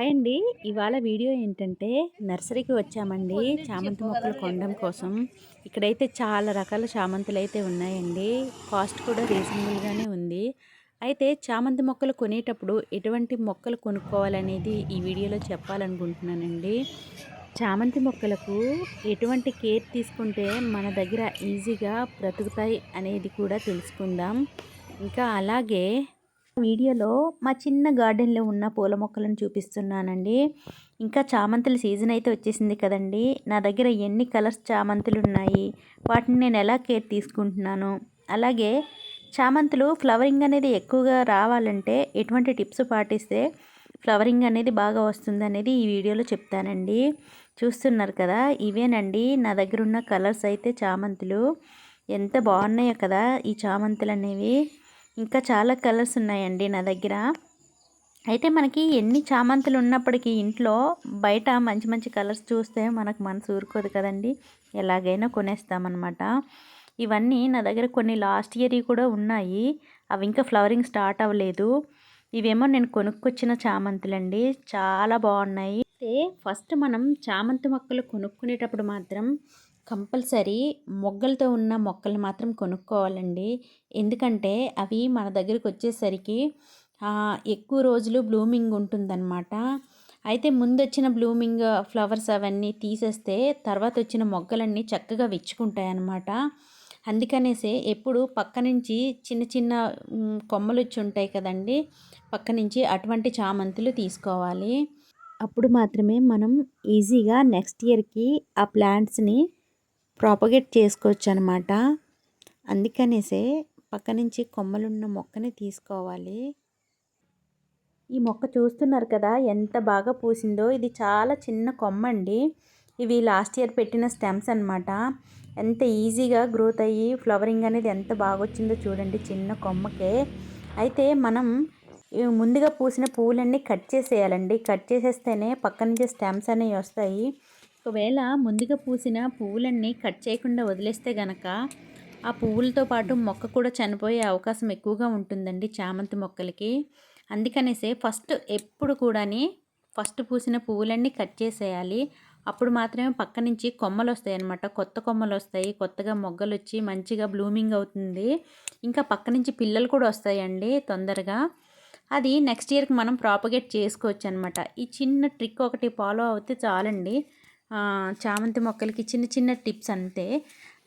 Hi అండి. ఇవాళ video ఏంటంటే నర్సరీకి వచ్చామండి. చామంతి మొక్కలు కొనడం కోసం. ఇక్కడైతే చాలా రకాల చామంతులు అయితే ఉన్నాయండి. కాస్ట్ కూడా రీజనబుల్గానే ఉంది. అయితే చామంతి మొక్కలు కొనేటప్పుడు ఎటువంటి మొక్కలు కొనుక్కోవాలనేది ఈ వీడియోలో చెప్పాలనుకుంటున్నానండి. చామంతి మొక్కలకు ఎటువంటి కేర్ తీసుకుంటే మన దగ్గర ఈజీగా బ్రతుకుతాయి అనేది కూడా తెలుసుకుందాం. ఇంకా అలాగే వీడియోలో మా చిన్న గార్డెన్లో ఉన్న పూల మొక్కలను చూపిస్తున్నానండి. ఇంకా చామంతుల సీజన్ అయితే వచ్చేసింది కదండి. నా దగ్గర ఎన్ని కలర్స్ చామంతులు ఉన్నాయి వాటిని నేను ఎలా కేర్ తీసుకుంటున్నాను? అలాగే చామంతులు ఫ్లవరింగ్ అనేది ఎక్కువగా రావాలంటే ఎటువంటి టిప్స్ పాటిస్తే ఫ్లవరింగ్ అనేది బాగా వస్తుంది అనేది ఈ వీడియోలో చెప్తానండి. చూస్తున్నారు కదా ఇవేనండి. నా దగ్గర ఉన్న కలర్స్ అయితే చామంతులు. ఎంత బాగున్నాయో కదా ఈ చామంతులు అనేవి. ఇంకా చాలా కలర్స్ ఉన్నాయండి నా దగ్గర. అయితే మనకి ఎన్ని చామంతులు ఉన్నప్పటికీ ఇంట్లో బయట మంచి మంచి కలర్స్ చూస్తే మనకు మనసు ఊరుకోదు కదండి. ఎలాగైనా కొనేస్తామన్నమాట. ఇవన్నీ నా దగ్గర కొన్ని లాస్ట్ ఇయర్ కూడా ఉన్నాయి. అవి ఇంకా ఫ్లవరింగ్ స్టార్ట్ అవ్వలేదు. ఇవేమో నేను కొనుక్కొచ్చిన చామంతులండి. చాలా బాగున్నాయి. అయితే ఫస్ట్ మనం చామంతి మొక్కలు కొనుక్కునేటప్పుడు మాత్రం కంపల్సరీ మొగ్గలతో ఉన్న మొక్కలు మాత్రం కొనుక్కోవాలండి. ఎందుకంటే అవి మన దగ్గరికి వచ్చేసరికి ఎక్కువ రోజులు బ్లూమింగ్ ఉంటుందన్నమాట. అయితే ముందు వచ్చిన బ్లూమింగ్ ఫ్లవర్స్ అవన్నీ తీసేస్తే తర్వాత వచ్చిన మొగ్గలన్నీ చక్కగా విచ్చుకుంటాయి అన్నమాట అందుకనేసే ఎప్పుడు పక్క నుంచి చిన్న చిన్న కొమ్మలు వచ్చి ఉంటాయి కదండి పక్క నుంచి అటువంటి చామంతులు తీసుకోవాలి. అప్పుడు మాత్రమే మనం ఈజీగా నెక్స్ట్ ఇయర్కి ఆ ప్లాంట్స్ని ప్రాపగేట్ చేసుకోవచ్చు అనమాట అందుకనేసే పక్క నుంచి కొమ్మలున్న మొక్కని తీసుకోవాలి. ఈ మొక్క చూస్తున్నారు కదా ఎంత బాగా పూసిందో. ఇది చాలా చిన్న కొమ్మ అండి ఇవి లాస్ట్ ఇయర్ పెట్టిన స్టెమ్స్ అనమాట. ఎంత ఈజీగా గ్రోత్ అయ్యి ఫ్లవరింగ్ అనేది ఎంత బాగా వచ్చిందో చూడండి చిన్న కొమ్మకే. అయితే మనం ముందుగా పూసిన పువ్వులన్నీ కట్ చేసేయాలండి. కట్ చేసేస్తేనే పక్క నుంచి స్టెమ్స్ అనేవి వస్తాయి. ఒకవేళ ముందుగా పూసిన పువ్వులన్నీ కట్ చేయకుండా వదిలేస్తే గనక ఆ పువ్వులతో పాటు మొక్క కూడా చనిపోయే అవకాశం ఎక్కువగా ఉంటుందండి చామంతి మొక్కలకి. అందుకనేసే ఫస్ట్ ఎప్పుడు కూడాని ఫస్ట్ పూసిన పువ్వులన్నీ కట్ చేసేయాలి. అప్పుడు మాత్రమే పక్క నుంచి కొమ్మలు వస్తాయి అన్నమాట కొత్త కొమ్మలు వస్తాయి కొత్తగా మొగ్గలు వచ్చి మంచిగా బ్లూమింగ్ అవుతుంది. ఇంకా పక్క నుంచి పిల్లలు కూడా వస్తాయండి తొందరగా. అది నెక్స్ట్ ఇయర్కి మనం ప్రాపగేట్ చేసుకోవచ్చు అనమాట ఈ చిన్న ట్రిక్ ఒకటి ఫాలో అవుతే చాలండి. చామంతి మొక్కలకి చిన్న చిన్న టిప్స్ అంతే.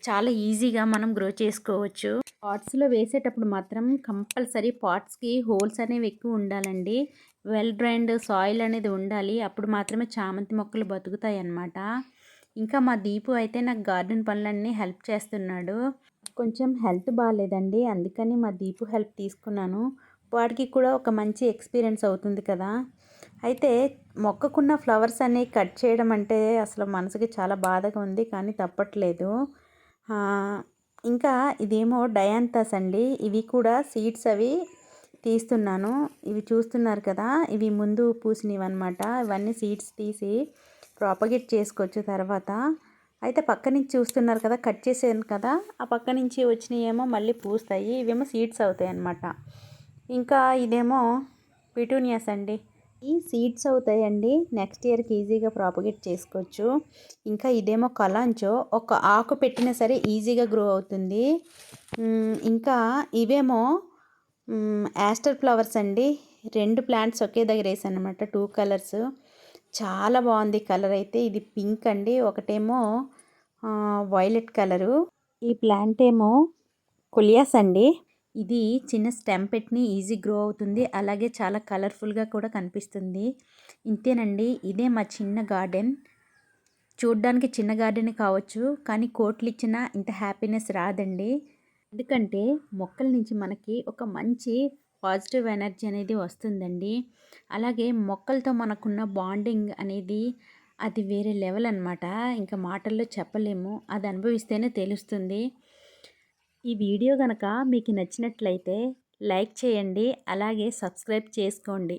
చాలా ఈజీగా మనం గ్రో చేసుకోవచ్చు. పాట్స్లో వేసేటప్పుడు మాత్రం కంపల్సరీ పాట్స్కి హోల్స్ అనేవి ఎక్కువ ఉండాలండి. వెల్ డ్రైన్డ్ సాయిల్ అనేది ఉండాలి. అప్పుడు మాత్రమే చామంతి మొక్కలు బతుకుతాయి అన్నమాట. ఇంకా మా దీపు అయితే నాకు గార్డెన్ పనులన్నీ హెల్ప్ చేస్తున్నాడు. కొంచెం హెల్త్ బాగాలేదండి. అందుకని మా దీపు హెల్ప్ తీసుకున్నాను. వాడికి కూడా ఒక మంచి ఎక్స్పీరియన్స్ అవుతుంది కదా. అయితే మొక్కకున్న ఫ్లవర్స్ అనేవి కట్ చేయడం అంటే అసలు మనసుకి చాలా బాధగా ఉంది కానీ తప్పట్లేదు. ఇంకా ఇదేమో డయాంతాస్ అండి. ఇవి కూడా సీడ్స్ అవి తీస్తున్నాను. ఇవి చూస్తున్నారు కదా ఇవి ముందు పూసినవి అనమాట ఇవన్నీ సీడ్స్ తీసి ప్రాపగేట్ చేసుకోవచ్చు తర్వాత. అయితే పక్క నుంచి చూస్తున్నారు కదా కట్ చేసాను కదా ఆ పక్క నుంచి వచ్చినవి ఏమో మళ్ళీ పూస్తాయి. ఇవేమో సీడ్స్ అవుతాయి అన్నమాట ఇంకా ఇదేమో పిటూనియాస్ అండి. ఈ సీడ్స్ అవుతాయండి. నెక్స్ట్ ఇయర్కి ఈజీగా ప్రాపగేట్ చేసుకోవచ్చు. ఇంకా ఇదేమో కలాంచో ఒక ఆకు పెట్టినా సరే ఈజీగా గ్రో అవుతుంది. ఇంకా ఇవేమో యాస్టర్ ఫ్లవర్స్ అండి. రెండు ప్లాంట్స్ ఒకే దగ్గర వేసాను అనమాట టూ కలర్స్. చాలా బాగుంది కలర్ అయితే. ఇది పింక్ అండి. ఒకటేమో వైలెట్ కలరు. ఈ ప్లాంట్ ఏమో కొలియాస్ అండి. ఇది చిన్న స్టెమ్ ఈజీ గ్రో అవుతుంది. అలాగే చాలా కలర్ఫుల్గా కూడా కనిపిస్తుంది. ఇంతేనండి ఇదే మా చిన్న గార్డెన్. చూడ్డానికి చిన్న గార్డెన్ కావచ్చు కానీ కోట్లు ఇచ్చిన ఇంత హ్యాపీనెస్ రాదండి. ఎందుకంటే మొక్కల నుంచి మనకి ఒక మంచి పాజిటివ్ ఎనర్జీ అనేది వస్తుందండి. అలాగే మొక్కలతో మనకున్న బాండింగ్ అనేది అది వేరే లెవెల్ అనమాట ఇంకా మాటల్లో చెప్పలేము. అది అనుభవిస్తేనే తెలుస్తుంది. ఈ వీడియో కనుక మీకు నచ్చినట్లయితే లైక్ చేయండి అలాగే సబ్స్క్రైబ్ చేసుకోండి.